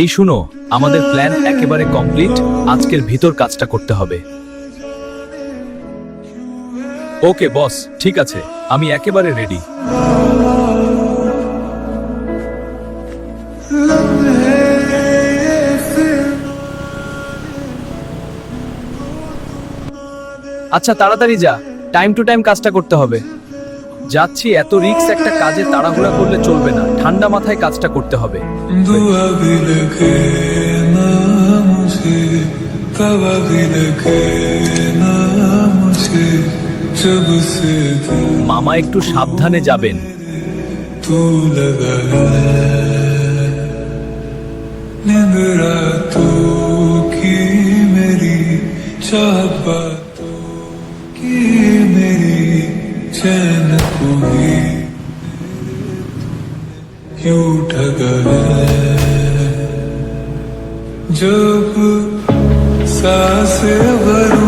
এই শুনো, আমাদের প্ল্যান একেবারে কমপ্লিট আজকের ভিতর কাজটা করতে হবে। ওকে বস ঠিক আছে, আমি একেবারে রেডি আচ্ছা তাড়াতাড়ি যা টাইম টু টাইম কাজটা করতে হবে। যাচ্ছি এত রিক্স একটা কাজে তাড়াহুড়া করলে চলবে না। ঠান্ডা মাথায় কাজটা করতে হবে। মামা একটু সাবধানে যাবেন। কি चैन को ही क्यों ठगा है? जब सांस भरूं